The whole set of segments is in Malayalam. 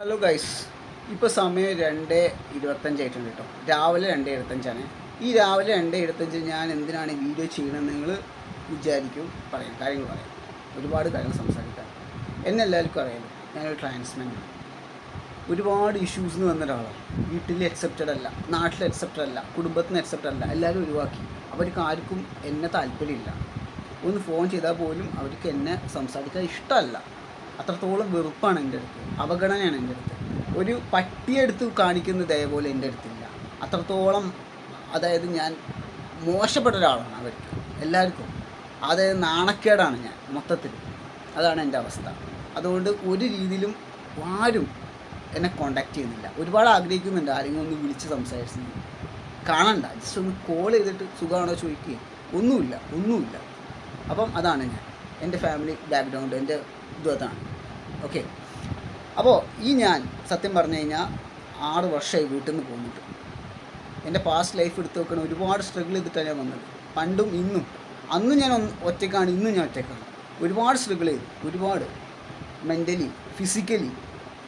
ഹലോ ഗൈസ് ഇപ്പോൾ സമയം രണ്ട് ഇരുപത്തഞ്ചായിട്ടുണ്ട് കേട്ടോ രാവിലെ രണ്ട് ഇരുപത്തഞ്ചാണ്. ഈ രാവിലെ രണ്ട് ഇരുപത്തഞ്ച് ഞാൻ എന്തിനാണ് ഈ വീഡിയോ ചെയ്യണമെന്ന് നിങ്ങൾ വിചാരിക്കും പറയാം കാര്യങ്ങൾ പറയാം. ഒരുപാട് കാര്യങ്ങൾ സംസാരിക്കാം. എന്നെ എല്ലാവർക്കും അറിയാലോ ഞാനൊരു ട്രാൻസ്മെന്റ് ഒരുപാട് ഇഷ്യൂസ് എന്ന് വന്ന ഒരാളാണ്. വീട്ടിൽ അക്സെപ്റ്റഡ് അല്ല നാട്ടിൽ അക്സെപ്റ്റഡ് അല്ല കുടുംബത്തിൽ നിന്ന് അക്സെപ്റ്റഡ് അല്ല എല്ലാവരും ഒഴിവാക്കി. അവർക്ക് ആർക്കും എന്നെ താല്പര്യമില്ല. ഒന്ന് ഫോൺ ചെയ്താൽ പോലും അവർക്ക് എന്നെ സംസാരിക്കാൻ ഇഷ്ടമല്ല. അത്രത്തോളം വെറുപ്പാണ് എന്റെ അടുത്ത്. അവഗണനയാണ് എന്റെ അടുത്ത്. ഒരു പട്ടിയെടുത്ത് കാണിക്കുന്ന ദയപോലെ എന്റെ അടുത്തില്ല. അത്രത്തോളം അതായത് ഞാൻ മോശപ്പെട്ട ഒരാളാണ് അവർക്ക് എല്ലാവർക്കും. അതായത് നാണക്കേടാണ് ഞാൻ മൊത്തത്തിൽ. അതാണ് എന്റെ അവസ്ഥ. അതുകൊണ്ട് ഒരു രീതിയിലും ആരും എന്നെ കോണ്ടാക്ട് ചെയ്യുന്നില്ല. ഒരുപാട് ആഗ്രഹിക്കുന്നുണ്ട് ആരെങ്കിലും ഒന്ന് വിളിച്ച് സംസാരിച്ചു കാണണ്ട ജസ്റ്റ് ഒന്ന് കോൾ ചെയ്തിട്ട് സുഖമാണോ ചോദിക്കുക ഒന്നുമില്ല ഒന്നുമില്ല. അപ്പം അതാണ് ഞാൻ. എന്റെ ഫാമിലി ബാക്ക്ഗ്രൗണ്ട് എന്റെ ഇതും അതാണ്. ഓക്കെ അപ്പോൾ ഈ ഞാൻ സത്യം പറഞ്ഞു കഴിഞ്ഞാൽ ആറ് വർഷമായി വീട്ടിൽ നിന്ന് പോന്നിട്ട്. എന്റെ പാസ്റ്റ് ലൈഫ് എടുത്ത് നോക്കണ ഒരുപാട് സ്ട്രഗിൾ ചെയ്തിട്ടാണ് ഞാൻ വന്നത്. പണ്ടും ഇന്നും. അന്നും ഞാൻ ഒന്ന് ഒറ്റയ്ക്കാണ് ഇന്നും ഞാൻ ഒറ്റയ്ക്കാണ്. ഒരുപാട് സ്ട്രഗിൾ ചെയ്തു. ഒരുപാട്. മെന്റലി ഫിസിക്കലി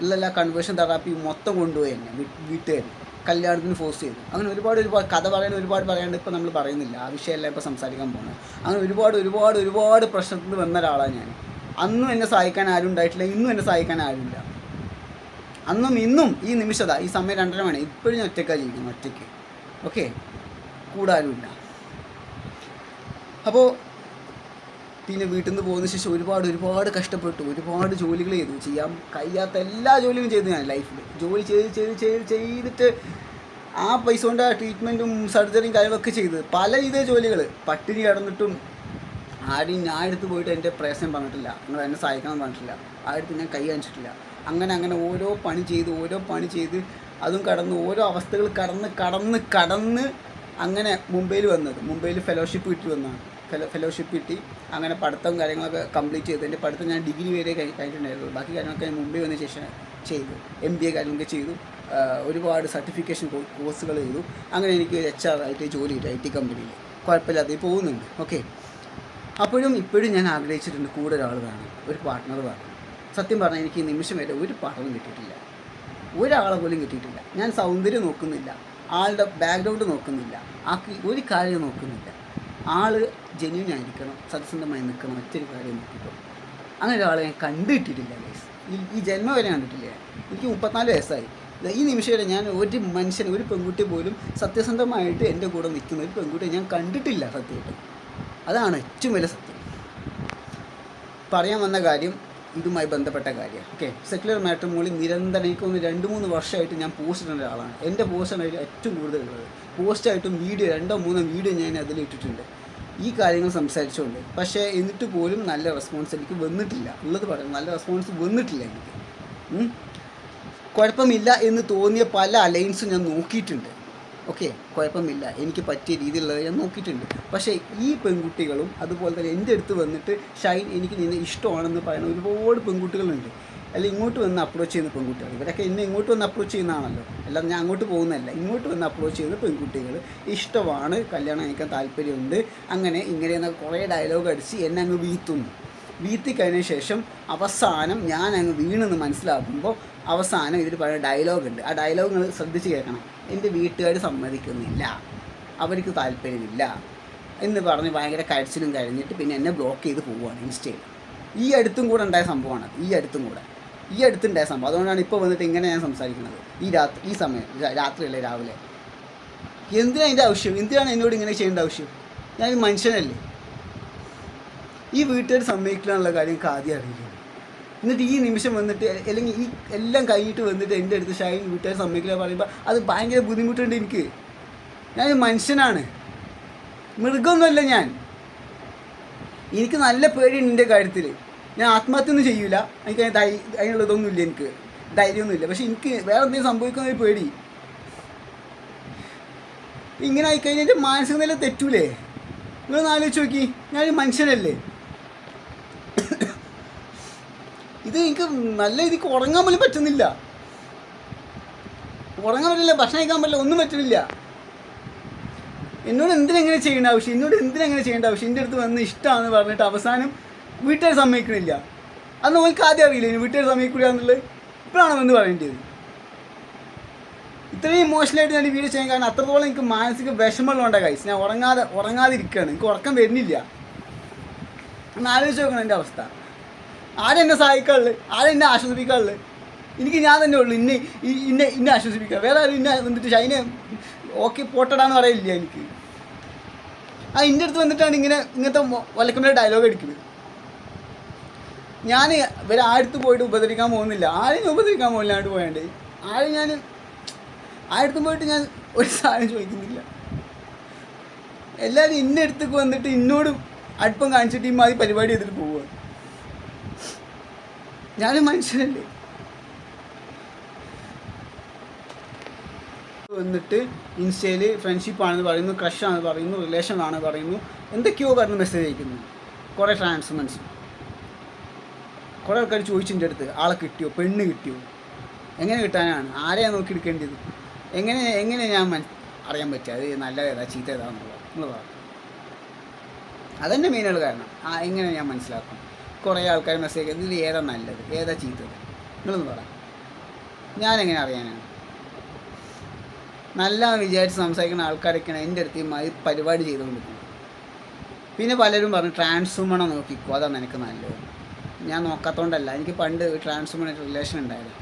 ഉള്ള കൺവേർഷൻ തെറാപ്പി മൊത്തം കൊണ്ടുപോയി എന്നെ. വീ- വീട്ടുകാർ കല്യാണത്തിന് ഫോഴ്സ് ചെയ്തു. അങ്ങനെ ഒരുപാട് ഒരുപാട് കഥ പറയാൻ ഒരുപാട് പറയാണ്ട് ഇപ്പോൾ നമ്മൾ പറയുന്നില്ല. ആ വിഷയമല്ല ഇപ്പോൾ സംസാരിക്കാൻ പോകുന്നത്. അങ്ങനെ ഒരുപാട് ഒരുപാട് ഒരുപാട് പ്രശ്നത്തിൽ വന്ന ഒരാളാണ് ഞാൻ. അന്നും എന്നെ സഹായിക്കാൻ ആരും ഉണ്ടായിട്ടില്ല. ഇന്നും എന്നെ സഹായിക്കാൻ ആരുമില്ല. അന്നും ഇന്നും ഈ നിമിഷത ഈ സമയം രണ്ടര മണി. ഇപ്പോഴും ഞാൻ ഒറ്റയ്ക്കാണ് ജീവിക്കുന്നത് ഒറ്റയ്ക്ക്. ഓക്കെ? കൂടാരുമില്ല. അപ്പോൾ പിന്നെ വീട്ടിൽ നിന്ന് പോകുന്ന ശേഷം ഒരുപാട് ഒരുപാട് കഷ്ടപ്പെട്ടു. ഒരുപാട് ജോലികൾ ചെയ്തു. ചെയ്യാൻ കഴിയാത്ത എല്ലാ ജോലിയും ചെയ്തു ഞാൻ ലൈഫിൽ ജോലി ചെയ്ത് ചെയ്ത് ചെയ്ത് ചെയ്തിട്ട് ആ പൈസ കൊണ്ട് ആ ട്രീറ്റ്മെന്റും സർജറിയും കാര്യങ്ങളൊക്കെ ചെയ്ത് പല ഇതേ ജോലികൾ പട്ടിണി കിടന്നിട്ടും ആരും ഞാൻ എടുത്ത് പോയിട്ട് എന്റെ പ്രയാസം പറഞ്ഞിട്ടില്ല. നിങ്ങൾ എന്നെ സഹായിക്കണം പറഞ്ഞിട്ടില്ല. ആ അടുത്ത് ഞാൻ കൈ കാണിച്ചിട്ടില്ല. അങ്ങനെ അങ്ങനെ ഓരോ പണി ചെയ്ത് ഓരോ പണി ചെയ്ത് അതും കടന്ന് ഓരോ അവസ്ഥകൾ കടന്ന് കടന്ന് കടന്ന് അങ്ങനെ മുംബൈയിൽ വന്നത്. മുംബൈയിൽ ഫെലോഷിപ്പ് കിട്ടി വന്നതാണ്. ഫെലോ ഫെലോഷിപ്പ് കിട്ടി. അങ്ങനെ പഠിത്തം കാര്യങ്ങളൊക്കെ കംപ്ലീറ്റ് ചെയ്തു. എന്റെ പഠിത്തം ഞാൻ ഡിഗ്രി വരെ കഴി- കഴിഞ്ഞിട്ടുണ്ടായിരുന്നു. ബാക്കി കാര്യങ്ങളൊക്കെ ഞാൻ മുംബൈ വന്ന ശേഷം ചെയ്തു. എം ബി എ കാര്യങ്ങളൊക്കെ ചെയ്തു. ഒരുപാട് സർട്ടിഫിക്കേഷൻ കോഴ്സുകൾ ചെയ്തു. അങ്ങനെ എനിക്ക് എച്ച് ആർ ആയിട്ട് ജോലി കിട്ടി ഐ ടി കമ്പനിയിൽ കുഴപ്പമില്ലാതെ പോകുന്നുണ്ട്. ഓക്കെ അപ്പോഴും ഇപ്പോഴും ഞാൻ ആഗ്രഹിച്ചിട്ടുണ്ട് കൂടെ ഒരാൾ വേണം ഒരു പാർട്ട്ണർ വേണം. സത്യം പറഞ്ഞാൽ എനിക്ക് ഈ നിമിഷം വരെ ഒരു പടവും കിട്ടിയിട്ടില്ല. ഒരാളെ പോലും കിട്ടിയിട്ടില്ല. ഞാൻ സൗന്ദര്യം നോക്കുന്നില്ല. ആളുടെ ബാക്ക്ഗ്രൗണ്ട് നോക്കുന്നില്ല. ആ ഒരു കാര്യം നോക്കുന്നില്ല. ആൾ ജെന്യൂൻ ആയിരിക്കണം സത്യസന്ധമായി നിൽക്കണം മറ്റൊരു കാര്യം നോക്കിയിട്ടോ അങ്ങനെ ഒരാളെ ഞാൻ കണ്ടിട്ടിട്ടില്ല ഗൈസ് ഈ ജന്മം വരെ കണ്ടിട്ടില്ല എനിക്ക് മുപ്പത്തിനാല് വയസ്സായി. ഈ നിമിഷം വരെ ഞാൻ ഒരു മനുഷ്യൻ ഒരു പെൺകുട്ടി പോലും സത്യസന്ധമായിട്ട് എന്റെ കൂടെ നിൽക്കുന്ന ഒരു പെൺകുട്ടിയെ ഞാൻ കണ്ടിട്ടില്ല സത്യമായിട്ട്. അതാണ് ഏറ്റവും വലിയ സത്യം. പറയാൻ വന്ന കാര്യം ഇതുമായി ബന്ധപ്പെട്ട കാര്യം. ഓക്കെ സെക്യുലർ മാട്രിമോളി നിരന്തരം എനിക്ക് ഒന്ന് രണ്ട് മൂന്ന് വർഷമായിട്ട് ഞാൻ പോസ്റ്റ് ഇടുന്ന ഒരാളാണ്. എന്റെ പോസ്റ്റാണ് അതിൽ ഏറ്റവും കൂടുതൽ ഉള്ളത്. പോസ്റ്റായിട്ടും വീഡിയോ രണ്ടോ മൂന്നോ വീഡിയോ ഞാൻ അതിൽ ഇട്ടിട്ടുണ്ട്. ഈ കാര്യങ്ങൾ സംസാരിച്ചുകൊണ്ട് പക്ഷേ എന്നിട്ട് പോലും നല്ല റെസ്പോൺസ് എനിക്ക് വന്നിട്ടില്ല. ഉള്ളത് പറയാം നല്ല റെസ്പോൺസ് വന്നിട്ടില്ല എനിക്ക്. കുഴപ്പമില്ല എന്ന് തോന്നിയ പല അലയൻസും ഞാൻ നോക്കിയിട്ടുണ്ട്. ഓക്കെ കുഴപ്പമില്ല. എനിക്ക് പറ്റിയ രീതിയിലുള്ളത് ഞാൻ നോക്കിയിട്ടുണ്ട്. പക്ഷേ ഈ പെൺകുട്ടികളും അതുപോലെ തന്നെ എന്റെ അടുത്ത് വന്നിട്ട് ഷൈൻ എനിക്ക് നിന്നെ ഇഷ്ടമാണെന്ന് പറയുന്ന ഒരുപാട് പെൺകുട്ടികളുണ്ട്. അല്ല ഇങ്ങോട്ട് വന്ന് അപ്രോച്ച് ചെയ്യുന്ന പെൺകുട്ടികൾ. ഇവരൊക്കെ എന്നെ ഇങ്ങോട്ട് വന്ന് അപ്രോച്ച് ചെയ്യുന്നതാണല്ലോ. അല്ലാതെ ഞാൻ അങ്ങോട്ട് പോകുന്നതല്ല. ഇങ്ങോട്ട് വന്ന് അപ്രോച്ച് ചെയ്യുന്ന പെൺകുട്ടികൾ ഇഷ്ടമാണ് കല്യാണം കഴിക്കാൻ താല്പര്യമുണ്ട്. അങ്ങനെ ഇങ്ങനെയെന്ന കുറേ ഡയലോഗ് അടിച്ച് എന്നെ അങ്ങ് വീത്തുന്നു. വീത്തി കഴിഞ്ഞ ശേഷം അവസാനം ഞാൻ അങ്ങ് വീണെന്ന് മനസ്സിലാക്കുമ്പോൾ അവസാനം ഇതിൽ പറയുന്ന ഡയലോഗ് ഉണ്ട്. ആ ഡയലോഗ് നിങ്ങൾ ശ്രദ്ധിച്ച് കേൾക്കണം. എന്റെ വീട്ടുകാർ സമ്മതിക്കുന്നില്ല. അവർക്ക് താല്പര്യമില്ല എന്ന് പറഞ്ഞ് ഭയങ്കര കരച്ചിലും കഴിഞ്ഞിട്ട് പിന്നെ എന്നെ ബ്ലോക്ക് ചെയ്ത് പോവുകയാണ് ഇൻസ്റ്റയിൽ ഈ അടുത്തും കൂടെ ഉണ്ടായ സംഭവമാണ്. ഈ അടുത്തും കൂടെ. ഈ അടുത്തുണ്ടായ സംഭവം. അതുകൊണ്ടാണ് ഇപ്പോൾ വന്നിട്ട് ഇങ്ങനെ ഞാൻ സംസാരിക്കുന്നത്. ഈ രാത്രി ഈ സമയം രാത്രിയല്ലേ രാവിലെ. എന്തിനാണ് അതിന്റെ ആവശ്യം? എന്തിനാണ് എന്നോട് ഇങ്ങനെ ചെയ്യേണ്ട ആവശ്യം? ഞാനൊരു മനുഷ്യനല്ലേ. ഈ വീട്ടുകാർ സമ്മതിക്കില്ല എന്നുള്ള കാര്യം ആദ്യം അറിയില്ല. എന്നിട്ട് ഈ നിമിഷം വന്നിട്ട് അല്ലെങ്കിൽ ഈ എല്ലാം കഴിഞ്ഞിട്ട് വന്നിട്ട് എന്റെ അടുത്ത് ഷൈൻ വീട്ടുകാർ സമ്മതിക്കില്ല പറയുമ്പോൾ അത് ഭയങ്കര ബുദ്ധിമുട്ടുണ്ട് എനിക്ക്. ഞാൻ മനുഷ്യനാണ്. മൃഗമൊന്നുമല്ല ഞാൻ. എനിക്ക് നല്ല പേടിയുണ്ട് എന്റെ കാര്യത്തിൽ ഞാൻ ആത്മഹത്യ ഒന്നും ചെയ്യൂല. എനിക്ക് അതിന് ധൈ അതിനുള്ളതൊന്നുമില്ല എനിക്ക്. ധൈര്യമൊന്നുമില്ല. പക്ഷെ എനിക്ക് വേറെ എന്തെങ്കിലും സംഭവിക്കുന്ന ഒരു പേടി. ഇങ്ങനെ ആയിക്കഴിഞ്ഞാൽ എന്റെ മാനസിക നില തെറ്റൂലേ? നിങ്ങളൊന്ന് ആലോചിച്ച് നോക്കി. ഞാനൊരു മനുഷ്യനല്ലേ? ഇത് എനിക്ക് നല്ല രീതിക്ക് ഉറങ്ങാൻ പോലും പറ്റുന്നില്ല. ഉറങ്ങാൻ പറ്റില്ല ഭക്ഷണം കഴിക്കാൻ പറ്റില്ല ഒന്നും പറ്റുന്നില്ല. എന്നോട് എന്തിനെങ്ങനെ ചെയ്യേണ്ട ആവശ്യം? എന്നോട് എന്തിനെങ്ങനെ ചെയ്യേണ്ട ആവശ്യം? എന്റെ അടുത്ത് വന്ന് ഇഷ്ടമാണെന്ന് പറഞ്ഞിട്ട് അവസാനം വീട്ടുകാർ സമ്മതിക്കണില്ല. അന്ന് ഓൾക്ക് ആദ്യം അറിയില്ല ഇനി വീട്ടുകാർ സമ്മതിക്കില്ല എന്നുള്ളത്? ഇപ്പോഴാണ് വന്ന് പറയേണ്ടത്. ഇത്രയും ഇമോഷണലായിട്ട് ഞാൻ വീഡിയോ ചെയ്യാൻ കാരണം അത്രത്തോളം എനിക്ക് മാനസിക വിഷമമുള്ളതുകൊണ്ടാണ് കൈസ് ഞാൻ ഉറങ്ങാതെ ഉറങ്ങാതിരിക്കുകയാണ് എനിക്ക് ഉറക്കം വരുന്നില്ല. ഒന്ന് ആലോചിച്ച് നോക്കണം എന്റെ അവസ്ഥ. ആരെന്നെ സഹായിക്കാനുള്ളത് ആരെന്നെ ആശ്വസിപ്പിക്കാനുള്ളത് എനിക്ക് ഞാൻ തന്നെ ഉള്ളു. ഇന്നെ ഇന്നെ ഇന്നെ ആശ്വസിപ്പിക്കുക വേറെ ആരും ഇന്നെ വന്നിട്ട് ഷൈനെ ഓക്കെ പോട്ടടാന്ന് പറയില്ല എനിക്ക്. ആ ഇന്റെ അടുത്ത് വന്നിട്ടാണ് ഇങ്ങനെ ഇങ്ങനത്തെ വലക്കമ്പല ഡയലോഗ് അടിക്കുന്നത് ഞാൻ ഇവരെ ആടുത്ത് പോയിട്ട് ഉപദ്രവിക്കാൻ പോകുന്നില്ല. ആരെയും ഉപദ്രവിക്കാൻ പോകുന്നില്ലാണ്ട് പോയാണ്ട്. ആരും ഞാൻ ആടുത്ത് പോയിട്ട് ഞാൻ ഒരു സാധനം ചോദിക്കുന്നില്ല. എല്ലാവരും ഇന്നടുത്തേക്ക് വന്നിട്ട് ഇന്നോട് അടുപ്പം കാണിച്ചിട്ട് ഈ മാതിരി പരിപാടി ചെയ്തിട്ട് പോവുക ഞാനും മനുഷ്യനല്ലേ? വന്നിട്ട് ഇൻസ്റ്റയിൽ ഫ്രണ്ട്ഷിപ്പ് ആണെന്ന് പറയുന്നു ക്രഷ് ആണെന്ന് പറയുന്നു റിലേഷൻ ആണ് പറയുന്നു. എന്തൊക്കെയോ പറഞ്ഞ് മെസ്സേജ് അയക്കുന്നു. കുറേ ട്രാൻസ്മെൻസ് കുറേ ആൾക്കാർ ചോദിച്ചിന്റെ അടുത്ത് ആളെ കിട്ടിയോ? പെണ്ണ് കിട്ടിയോ? എങ്ങനെ കിട്ടാനാണ്? ആരെയാണ് നോക്കി എടുക്കേണ്ടത്? എങ്ങനെ എങ്ങനെ ഞാൻ അറിയാൻ പറ്റുക അത് ഏതാ? ചീത്ത പറ അതന്നെ മെയിനുള്ള കാരണം. ആ എങ്ങനെ ഞാൻ മനസ്സിലാക്കും? കുറേ ആൾക്കാർ മെസ്സേജ് ഇതിൽ ഏതാ നല്ലത്? ഏതാ ചീത്തത്? നിങ്ങളൊന്ന് പറ. ഞാനെങ്ങനെ അറിയാനാണ് നല്ല വിചാരിച്ച് സംസാരിക്കുന്ന ആൾക്കാരൊക്കെയാണ് എന്റെ അടുത്ത് ഈ മതി പരിപാടി ചെയ്തുകൊണ്ടിരിക്കുന്നത്. പിന്നെ പലരും പറഞ്ഞു ട്രാൻസ്വുമണെ നോക്കിക്കോ. അതാണ് എനിക്ക് നല്ലത്. ഞാൻ നോക്കാത്തതുകൊണ്ടല്ല എനിക്ക് പണ്ട് ട്രാൻസ്വുമണായിട്ട് റിലേഷൻ ഉണ്ടായിരുന്നു.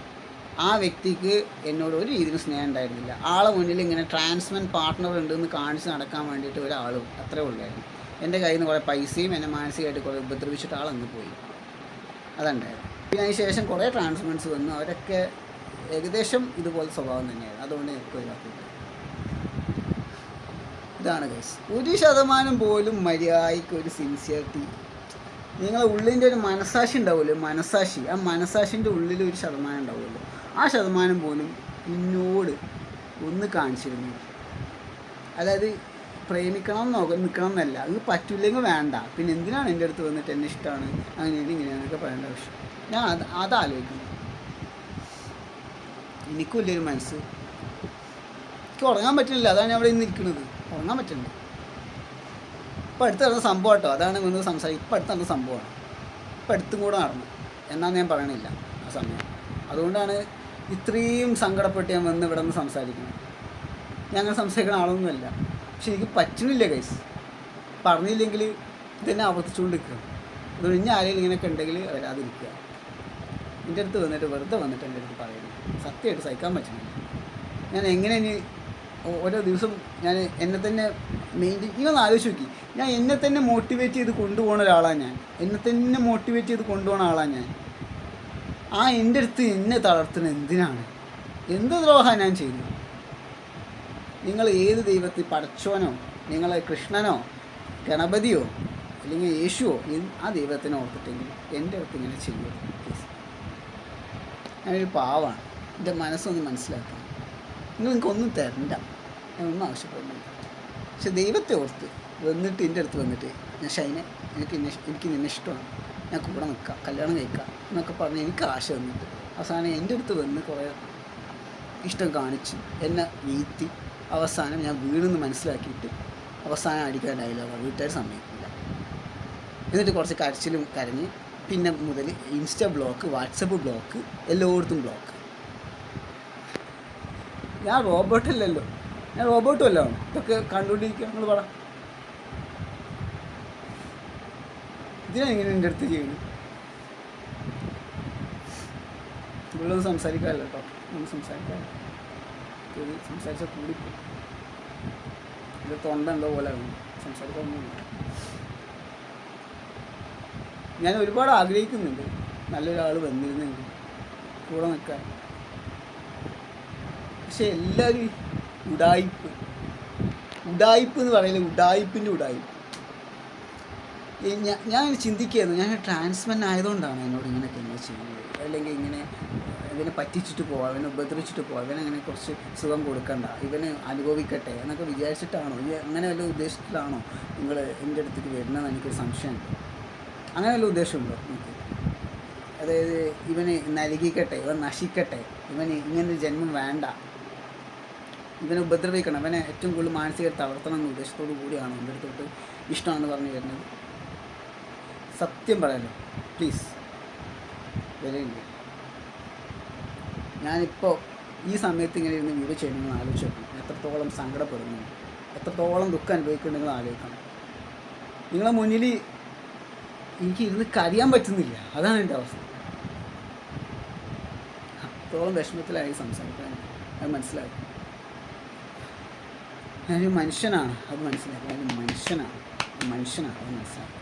ആ വ്യക്തിക്ക് എന്നോട് ഒരു രീതിയിലും സ്നേഹം ഉണ്ടായിരുന്നില്ല. ആളെ മുന്നിൽ ഇങ്ങനെ ട്രാൻസ്മെൻ പാർട്ട്ണർ ഉണ്ടെന്ന് കാണിച്ച് നടക്കാൻ വേണ്ടിയിട്ട് ഒരാളും അത്രേ ഉള്ളായിരുന്നു. എന്റെ കയ്യിൽ നിന്ന് കുറേ പൈസയും എന്നെ മാനസികമായിട്ട് കുറേ ഉപദ്രവിച്ചിട്ട് ആളങ്ങ് പോയി. അതുണ്ടായിരുന്നു. പിന്നെ അതിന് ശേഷം കുറേ ട്രാൻസ്മെൻസ് വന്നു. അവരൊക്കെ ഏകദേശം ഇതുപോലെ സ്വഭാവം തന്നെയായിരുന്നു. അതുകൊണ്ട് എനിക്ക് ഒഴിവാക്കിയില്ല ഇതാണ് കേസ് ഒരു ശതമാനം പോലും മര്യാദയ്ക്ക് ഒരു സിൻസിയറിറ്റി നിങ്ങളെ ഉള്ളിന്റെ ഒരു മനസാക്ഷി ഉണ്ടാവുമല്ലോ? മനസാക്ഷി. ആ മനസാക്ഷിന്റെ ഉള്ളിൽ ഒരു ശതമാനം ഉണ്ടാവുമല്ലോ? ആ ശതമാനം പോലും എന്നോട് ഒന്ന് കാണിച്ചിരുന്നു. അതായത് പ്രേമിക്കണം നോക്ക നിൽക്കണം എന്നല്ല അത് പറ്റില്ലെങ്കിൽ വേണ്ട. പിന്നെ എന്തിനാണ് എന്റെ അടുത്ത് വന്നിട്ട് എന്നെ ഇഷ്ടമാണ് അങ്ങനെയാണ് ഇങ്ങനെയാണെന്നൊക്കെ പറയേണ്ട ആവശ്യം. ഞാൻ അത് അതാലോചിക്കുന്നു എനിക്കും ഇല്ലൊരു മനസ്സ്. എനിക്ക് ഉറങ്ങാൻ പറ്റുന്നില്ല അതാണ് ഞാൻ അവിടെ ഇരിക്കുന്നത്. ഉറങ്ങാൻ പറ്റുന്നത് ഇപ്പം അടുത്ത് നടന്ന സംഭവം കേട്ടോ. അതാണ് ഇന്ന് സംസാരിക്കും ഇപ്പം അടുത്ത് നടന്ന സംഭവമാണ്. ഇപ്പം അടുത്തും കൂടെ നടന്നു. എന്നാന്ന് ഞാൻ പറയണില്ല ആ സമയം. അതുകൊണ്ടാണ് ഇത്രയും സങ്കടപ്പെട്ട് ഞാൻ വന്ന് ഇവിടെ നിന്ന് സംസാരിക്കുന്നത്. ഞാൻ അങ്ങനെ സംസാരിക്കുന്ന ആളൊന്നുമല്ല. പക്ഷെ എനിക്ക് പറ്റുന്നില്ല കൈസ് പറഞ്ഞില്ലെങ്കിൽ ഇതന്നെ ആവർത്തിച്ചുകൊണ്ടിരിക്കുക. അതുകൊണ്ട് ഒഴിഞ്ഞ ആരെങ്കിലും ഇങ്ങനെയൊക്കെ ഉണ്ടെങ്കിൽ വരാതിരിക്കുക. എന്റെ അടുത്ത് വന്നിട്ട് വെറുതെ വന്നിട്ട് എന്റെ അടുത്ത് പറയുന്നത് സത്യമായിട്ട് സഹിക്കാൻ പറ്റുന്നില്ല ഞാൻ എങ്ങനെ ഇനി ഓരോ ദിവസം ഞാൻ എന്നെ തന്നെ മെയിന്റെയിൻ ഇങ്ങനെ ആലോചിച്ച് നോക്കി. ഞാൻ എന്നെ തന്നെ മോട്ടിവേറ്റ് ചെയ്ത് കൊണ്ടുപോകുന്ന ഒരാളാണ് ഞാൻ. എന്നെ തന്നെ മോട്ടിവേറ്റ് ചെയ്ത് കൊണ്ടുപോകുന്ന ആളാണ് ഞാൻ. ആ എന്റെ അടുത്ത് എന്നെ തളർത്തുന്നത് എന്തിനാണ്? എന്ത് ദ്രോഹമാണ് ഞാൻ ചെയ്തു നിങ്ങൾ ഏത് ദൈവത്തിൽ പടച്ചോനോ നിങ്ങൾ കൃഷ്ണനോ ഗണപതിയോ അല്ലെങ്കിൽ യേശുവോ ആ ദൈവത്തിനെ ഓർത്തിട്ടെങ്കിൽ എന്റെ അടുത്ത് ഇങ്ങനെ ചെയ്യുമോ പ്ലീസ് ഞാനൊരു പാവാണ്. എന്റെ മനസ്സൊന്ന് മനസ്സിലാക്കണം. നിങ്ങൾ എനിക്കൊന്നും തരണ്ട. ഞാൻ ഒന്നും ആവശ്യപ്പെടുന്നില്ല. പക്ഷെ ദൈവത്തെ ഓർത്ത് വന്നിട്ട് എന്റെ അടുത്ത് വന്നിട്ട് ഞാൻ ഷൈനെ എനിക്ക് എനിക്ക് നിന്നെ ഇഷ്ടമാണ്. ഞാൻ കൂടെ നിൽക്കാം കല്യാണം കഴിക്കാം എന്നൊക്കെ പറഞ്ഞ് എനിക്ക് ആശ വന്നിട്ട് അവസാനം എന്റെ അടുത്ത് വന്ന് കുറേ ഇഷ്ടം കാണിച്ച് എന്നെ വീഴ്ത്തി അവസാനം ഞാൻ വീണെന്ന് മനസ്സിലാക്കിയിട്ട് അവസാനം അടിക്കാൻ ഡയലോഗാണ് വീട്ടുകാർ സമ്മതിക്കില്ല. എന്നിട്ട് കുറച്ച് കരച്ചിലും കരഞ്ഞ് പിന്നെ മുതൽ ഇൻസ്റ്റ ബ്ലോക്ക് വാട്സപ്പ് ബ്ലോക്ക് എല്ലായിടത്തും ബ്ലോക്ക് ഞാൻ റോബോട്ടല്ലല്ലോ ഞാൻ റോബോട്ടും അല്ല. ഇതൊക്കെ കണ്ടുകൊണ്ടിരിക്കുക. നിങ്ങൾ പറ. ഇതിനാ ഇങ്ങനെ എന്റെ അടുത്ത് ചെയ്യുന്നത്? ഇവിടെ സംസാരിക്കാമല്ലോ കേട്ടോ. നമ്മൾ സംസാരിക്കാമല്ലോ. ഇത് സംസാരിച്ചാൽ കൂടിപ്പോയി ഇത് തൊണ്ട എന്തോ പോലെ സംസാരിക്കാനൊന്നുമില്ല ഞാൻ ഒരുപാട് ആഗ്രഹിക്കുന്നുണ്ട് നല്ലൊരാൾ വന്നിരുന്നെങ്കിൽ കൂടെ നിൽക്കാൻ. പക്ഷെ എല്ലാവരും ഉടായിപ്പ്. ഉടായിപ്പ് എന്ന് പറയുന്നത് ഉടായിപ്പിന്റെ ഉടായിപ്പ്. ഞാൻ ഞാൻ ചിന്തിക്കുകയായിരുന്നു. ഞാൻ ട്രാൻസ്മെൻ ആയതുകൊണ്ടാണ് എന്നോട് ഇങ്ങനെയൊക്കെ ഇങ്ങനെ ചെയ്യുന്നത്. അല്ലെങ്കിൽ ഇങ്ങനെ ഇവനെ പറ്റിച്ചിട്ട് പോവാം ഇവനെ ഉപദ്രവിച്ചിട്ട് പോവാം ഇവനെ അങ്ങനെ കുറച്ച് സുഖം കൊടുക്കണ്ട ഇവന് അനുഭവിക്കട്ടെ എന്നൊക്കെ വിചാരിച്ചിട്ടാണോ? ഇനി അങ്ങനെ വല്ല ഉദ്ദേശത്തിലാണോ നിങ്ങൾ എന്റെ അടുത്തേക്ക് വരുന്നതെന്ന് എനിക്കൊരു സംശയമുണ്ട് അങ്ങനെ വല്ല ഉദ്ദേശമുണ്ടോ എനിക്ക് അതായത് ഇവന് നൽകിക്കട്ടെ ഇവൻ നശിക്കട്ടെ ഇവന് ഇങ്ങനൊരു ജന്മം വേണ്ട ഇവനെ ഉപദ്രവിക്കണം ഇവനെ ഏറ്റവും കൂടുതൽ മാനസിക തളർത്തണം എന്ന ഉദ്ദേശത്തോടു കൂടിയാണ് എന്റെ അടുത്തോട്ട് ഇഷ്ടമാണെന്ന് പറഞ്ഞു വരുന്നത്? സത്യം പറയാലോ പ്ലീസ് വിലയില്ല ഞാനിപ്പോൾ ഈ സമയത്ത് ഇങ്ങനെ ഇരുന്ന് വീഡിയോ ചെയ്യണമെന്ന് ആലോചിച്ച് എത്രത്തോളം സങ്കടപ്പെടുന്നു. എത്രത്തോളം ദുഃഖം അനുഭവിക്കുന്നുണ്ടെങ്കിൽ ആലോചിക്കണം. നിങ്ങളെ മുന്നിൽ എനിക്ക് ഇരുന്ന് കരയാൻ പറ്റുന്നില്ല. അതാണ് എന്റെ അവസ്ഥ. അത്രത്തോളം വിഷമത്തിലായി സംസാരിക്കാൻ അത് മനസ്സിലാക്കി ഞാനൊരു മനുഷ്യനാണ്. അത് മനസ്സിലാക്കി ഞാനൊരു മനുഷ്യനാണ്. മനുഷ്യനാണ്. അത് മനസ്സിലാക്കി